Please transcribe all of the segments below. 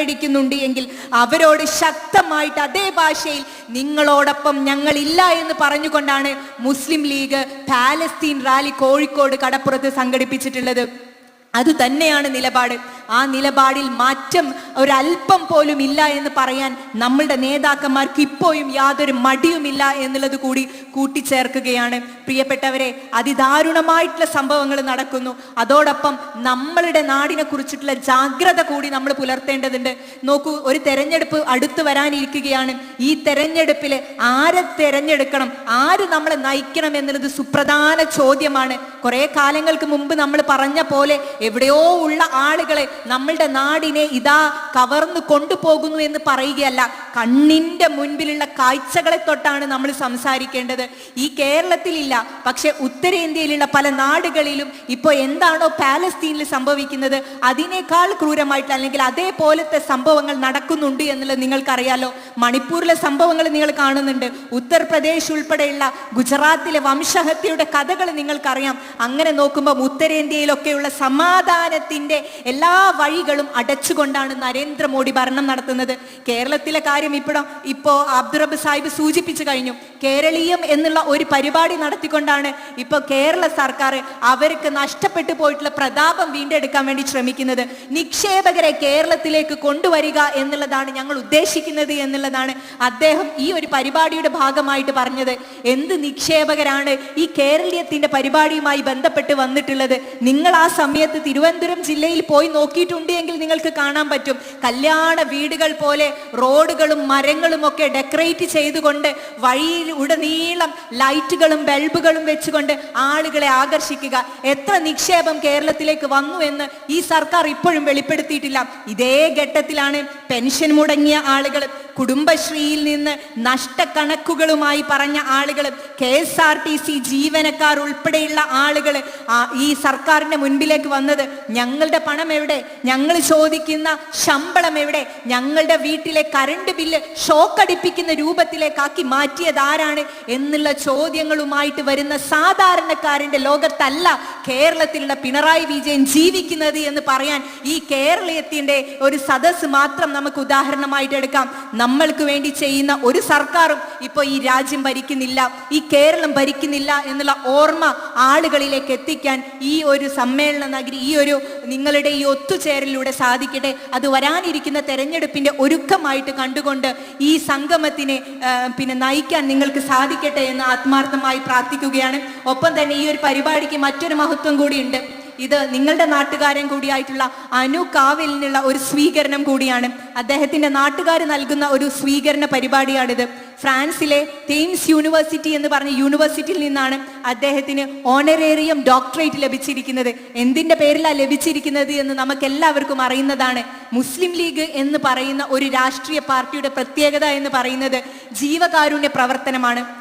കൈയടിക്കുന്നുണ്ട് എങ്കിൽ അവരോട് ശക്തമായിട്ട് അതേ ഭാഷയിൽ നിങ്ങളോടൊപ്പം ഞങ്ങളില്ല എന്ന് പറഞ്ഞുകൊണ്ടാണ് മുസ്ലിം ലീഗ് പാലസ്തീൻ റാലി കോഴിക്കോട് കടപ്പുറത്ത് സംഘടിപ്പിച്ചിട്ടുള്ളത്. അത് തന്നെയാണ് നിലപാട്. ആ നിലപാടിൽ മാറ്റം ഒരല്പം പോലും ഇല്ല എന്ന് പറയാൻ നമ്മളുടെ നേതാക്കന്മാർക്ക് ഇപ്പോഴും യാതൊരു മടിയുമില്ല എന്നുള്ളത് കൂടി കൂട്ടിച്ചേർക്കുകയാണ്. പ്രിയപ്പെട്ടവരെ അതിദാരുണമായിട്ടുള്ള സംഭവങ്ങൾ നടക്കുന്നു. അതോടൊപ്പം നമ്മളുടെ നാടിനെ കുറിച്ചിട്ടുള്ള ജാഗ്രത കൂടി നമ്മൾ പുലർത്തേണ്ടതുണ്ട്. നോക്കൂ ഒരു തെരഞ്ഞെടുപ്പ് അടുത്തു വരാനിരിക്കുകയാണ്. ഈ തെരഞ്ഞെടുപ്പിൽ ആരെ തെരഞ്ഞെടുക്കണം ആര് നമ്മളെ നയിക്കണം എന്നുള്ളത് സുപ്രധാന ചോദ്യമാണ്. കുറേ കാലങ്ങൾക്ക് മുമ്പ് നമ്മൾ പറഞ്ഞ പോലെ എവിടെയോ ഉള്ള ആളുകളെ നമ്മളുടെ നാടിനെ ഇതാ കവർന്നു കൊണ്ടുപോകുന്നു എന്ന് പറയുകയല്ല. കണ്ണിന്റെ മുൻപിലുള്ള കാഴ്ചകളെ തൊട്ടാണ് നമ്മൾ സംസാരിക്കേണ്ടത്. ഈ കേരളത്തിലില്ല പക്ഷെ ഉത്തരേന്ത്യയിലുള്ള പല നാടുകളിലും ഇപ്പോൾ എന്താണോ പാലസ്തീനിൽ സംഭവിക്കുന്നത് അതിനേക്കാൾ ക്രൂരമായിട്ട് അല്ലെങ്കിൽ അതേപോലത്തെ സംഭവങ്ങൾ നടക്കുന്നുണ്ട് എന്നുള്ളത് നിങ്ങൾക്കറിയാലോ. മണിപ്പൂരിലെ സംഭവങ്ങൾ നിങ്ങൾ കാണുന്നുണ്ട്. ഉത്തർപ്രദേശ് ഉൾപ്പെടെയുള്ള ഗുജറാത്തിലെ വംശഹത്യയുടെ കഥകൾ നിങ്ങൾക്കറിയാം. അങ്ങനെ നോക്കുമ്പോൾ ഉത്തരേന്ത്യയിലൊക്കെയുള്ള സമാധാനത്തിന്റെ എല്ലാ വഴികളും അടച്ചുകൊണ്ടാണ് നരേന്ദ്രമോദി ഭരണം നടത്തുന്നത്. കേരളത്തിലെ കാര്യം ഇപ്പോഴും ഇപ്പോ അബ്ദുറബ് സാഹിബ് സൂചിപ്പിച്ചു കഴിഞ്ഞു. കേരളീയം എന്നുള്ള ഒരു പരിപാടി നടത്തിക്കൊണ്ടാണ് ഇപ്പൊ കേരള സർക്കാർ അവർക്ക് നഷ്ടപ്പെട്ടു പോയിട്ടുള്ള പ്രതാപം വീണ്ടെടുക്കാൻ വേണ്ടി ശ്രമിക്കുന്നത്. നിക്ഷേപകരെ കേരളത്തിലേക്ക് കൊണ്ടുവരിക എന്നുള്ളതാണ് ഞങ്ങൾ ഉദ്ദേശിക്കുന്നത് എന്നുള്ളതാണ് അദ്ദേഹം ഈ ഒരു പരിപാടിയുടെ ഭാഗമായിട്ട് പറഞ്ഞത്. എന്ത് നിക്ഷേപകരാണ് ഈ കേരളീയത്തിന്റെ പരിപാടിയുമായി ബന്ധപ്പെട്ട് വന്നിട്ടുള്ളത്? നിങ്ങൾ ആ സമയത്ത് തിരുവനന്തപുരം ജില്ലയിൽ പോയി നോക്കിയിട്ടുണ്ട് എങ്കിൽ നിങ്ങൾക്ക് കാണാൻ പറ്റും. കല്യാണ വീടുകൾ പോലെ റോഡുകളും മരങ്ങളും ഒക്കെ ഡെക്കറേറ്റ് ചെയ്തുകൊണ്ട് വഴിയിൽ ഉടനീളം ലൈറ്റുകളും ബൾബുകളും വെച്ചുകൊണ്ട് ആളുകളെ ആകർഷിക്കുക. എത്ര നിക്ഷേപം കേരളത്തിലേക്ക് വന്നു എന്ന് ഈ സർക്കാർ ഇപ്പോഴും വെളിപ്പെടുത്തിയിട്ടില്ല. ഇതേ ഘട്ടത്തിലാണ് പെൻഷൻ മുടങ്ങിയ ആളുകൾ കുടുംബശ്രീയിൽ നിന്ന് നഷ്ടക്കണക്കുകളുമായി പറഞ്ഞ ആളുകൾ K S R T C ജീവനക്കാർ ഉൾപ്പെടെയുള്ള ആളുകൾ ഈ സർക്കാരിന്റെ മുൻപിലേക്ക് വന്നത് ഞങ്ങളുടെ പണം എവിടെ? ഞങ്ങൾ ചോദിക്കുന്ന ശമ്പളം എവിടെ? ഞങ്ങളുടെ വീട്ടിലെ കറണ്ട് ബില്ല് ഷോക്ക് അടിപ്പിക്കുന്ന രൂപത്തിലേക്കാക്കി മാറ്റിയത് ആരാണ് എന്നുള്ള ചോദ്യങ്ങളുമായിട്ട് വരുന്ന സാധാരണക്കാരന്റെ ലോകത്തല്ല കേരളത്തിലുള്ള പിണറായി വിജയൻ ജീവിക്കുന്നത് എന്ന് പറയാൻ ഈ കേരളീയത്തിന്റെ ഒരു സദസ് മാത്രം നമുക്ക് ഉദാഹരണമായിട്ട് എടുക്കാം. നമ്മൾക്ക് വേണ്ടി ചെയ്യുന്ന ഒരു സർക്കാരും ഇപ്പോൾ ഈ രാജ്യം ഭരിക്കുന്നില്ല ഈ കേരളം ഭരിക്കുന്നില്ല എന്നുള്ള ഓർമ്മ ആളുകളിലേക്ക് എത്തിക്കാൻ ഈ ഒരു സമ്മേളന നഗരി ഈ ഒരു നിങ്ങളുടെ ഈ ഒത്തുചേരലിലൂടെ സാധിക്കട്ടെ. അത് വരാനിരിക്കുന്ന തെരഞ്ഞെടുപ്പിന്റെ ഒരുക്കമായിട്ട് കണ്ടുകൊണ്ട് ഈ സംഗമത്തിനെ പിന്നെ നയിക്കാൻ നിങ്ങൾക്ക് സാധിക്കട്ടെ എന്ന് ആത്മാർത്ഥമായി പ്രാർത്ഥിക്കുകയാണ്. ഒപ്പം തന്നെ ഈ ഒരു പരിപാടിക്ക് മറ്റൊരു മഹത്വം കൂടിയുണ്ട്. ഇത് നിങ്ങളുടെ നാട്ടുകാരൻ കൂടിയായിട്ടുള്ള അനു കാവിലിനുള്ള ഒരു സ്വീകരണം കൂടിയാണ്. അദ്ദേഹത്തിന്റെ നാട്ടുകാർ നൽകുന്ന ഒരു സ്വീകരണ പരിപാടിയാണിത്. ഫ്രാൻസിലെ തെയിംസ് യൂണിവേഴ്സിറ്റി എന്ന് പറഞ്ഞ യൂണിവേഴ്സിറ്റിയിൽ നിന്നാണ് അദ്ദേഹത്തിന് ഓണറേറിയം ഡോക്ടറേറ്റ് ലഭിച്ചിരിക്കുന്നത്. എന്തിന്റെ പേരിലാണ് ലഭിച്ചിരിക്കുന്നത് എന്ന് നമുക്ക് എല്ലാവർക്കും അറിയുന്നതാണ്. മുസ്ലിം ലീഗ് എന്ന് പറയുന്ന ഒരു രാഷ്ട്രീയ പാർട്ടിയുടെ പ്രത്യേകത എന്ന് പറയുന്നത് ജീവകാരുണ്യ പ്രവർത്തനമാണ്.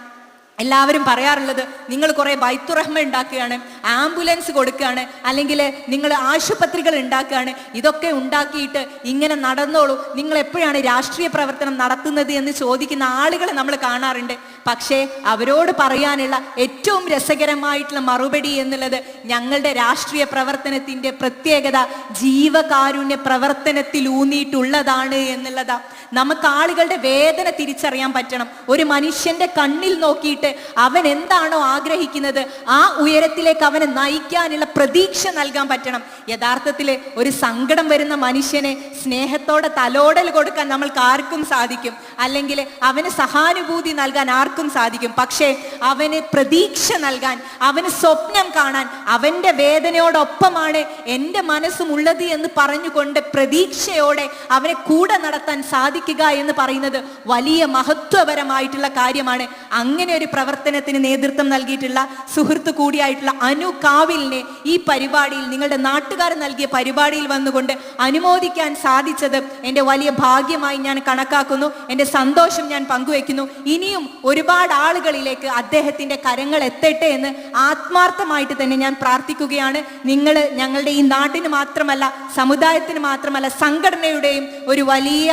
എല്ലാവരും പറയാറുള്ളത് നിങ്ങൾ കുറെ ബൈത്തുറഹ്മ ഉണ്ടാക്കുകയാണ് ആംബുലൻസ് കൊടുക്കുകയാണ് അല്ലെങ്കിൽ നിങ്ങൾ ആശുപത്രികൾ ഉണ്ടാക്കുകയാണ് ഇതൊക്കെ ഉണ്ടാക്കിയിട്ട് ഇങ്ങനെ നടന്നോളൂ. നിങ്ങൾ എപ്പോഴാണ് രാഷ്ട്രീയ പ്രവർത്തനം നടത്തുന്നത് എന്ന് ചോദിക്കുന്ന ആളുകളെ നമ്മൾ കാണാറുണ്ട്. പക്ഷേ അവരോട് പറയാനുള്ള ഏറ്റവും രസകരമായിട്ടുള്ള മറുപടി എന്നുള്ളത് ഞങ്ങളുടെ രാഷ്ട്രീയ പ്രവർത്തനത്തിന്റെ പ്രത്യേകത ജീവകാരുണ്യ പ്രവർത്തനത്തിൽ ഊന്നിയിട്ടുള്ളതാണ് എന്നുള്ളതാ. നമുക്ക് ആളുകളുടെ വേദന തിരിച്ചറിയാൻ പറ്റണം. ഒരു മനുഷ്യന്റെ കണ്ണിൽ നോക്കിയിട്ട് അവൻ എന്താണോ ആഗ്രഹിക്കുന്നത് ആ ഉയരത്തിലേക്ക് അവനെ നയിക്കാനുള്ള പ്രതീക്ഷ നൽകാൻ പറ്റണം. യഥാർത്ഥത്തിൽ ഒരു സങ്കടം വരുന്ന മനുഷ്യനെ സ്നേഹത്തോടെ തലോടൽ കൊടുക്കാൻ നമ്മൾക്ക് ആർക്കും സാധിക്കും. അല്ലെങ്കിൽ അവന് സഹാനുഭൂതി നൽകാൻ ആർക്കും സാധിക്കും. പക്ഷേ അവന് പ്രതീക്ഷ നൽകാൻ അവന് സ്വപ്നം കാണാൻ അവന്റെ വേദനയോടൊപ്പമാണ് എന്റെ മനസ്സും ഉള്ളത് എന്ന് പറഞ്ഞുകൊണ്ട് പ്രതീക്ഷയോടെ അവനെ കൂടെ നടത്താൻ സാധിക്കുക എന്ന് പറയുന്നത് വലിയ മഹത്വപരമായിട്ടുള്ള കാര്യമാണ്. അങ്ങനെ ഒരു പ്രവർത്തനത്തിന് നേതൃത്വം നൽകിയിട്ടുള്ള സുഹൃത്ത് കൂടിയായിട്ടുള്ള അനു കാവിലിനെ ഈ പരിപാടിയിൽ നിങ്ങളുടെ നാട്ടുകാർ നൽകിയ പരിപാടിയിൽ വന്നുകൊണ്ട് അനുമോദിക്കാൻ സാധിച്ചത് എന്റെ വലിയ ഭാഗ്യമായി ഞാൻ കണക്കാക്കുന്നു. എന്റെ സന്തോഷം ഞാൻ പങ്കുവെക്കുന്നു ഇനിയും ഒരുപാട് ആളുകളിലേക്ക് അദ്ദേഹത്തിന്റെ കരങ്ങൾ എത്തട്ടെ എന്ന് ആത്മാർത്ഥമായിട്ട് തന്നെ ഞാൻ പ്രാർത്ഥിക്കുകയാണ്. നിങ്ങൾ ഞങ്ങളുടെ ഈ നാട്ടിന് മാത്രമല്ല സമുദായത്തിന് മാത്രമല്ല സംഘടനയുടെയും ഒരു വലിയ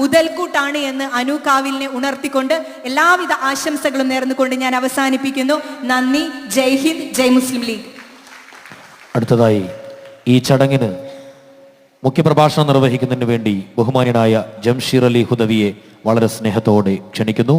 മുതൽക്കൂട്ടാണ് എന്ന് അനു കാവിലിനെ ഉണർത്തിക്കൊണ്ട് എല്ലാവിധ ആശംസകളും നേർന്നുകൊണ്ട് ഞാൻ അവസാനിപ്പിക്കുന്നു. നന്ദി. ജയ് ഹിന്ദ്. ജയ് മുസ്ലിം ലീഗ്. അടുത്തതായി ഈ ചടങ്ങിന് മുഖ്യപ്രഭാഷണം നിർവഹിക്കുന്നതിന് വേണ്ടി ബഹുമാനിയനായ ജംഷീർ അലി ഹുദവിയെ വളരെ സ്നേഹത്തോടെ ക്ഷണിക്കുന്നു.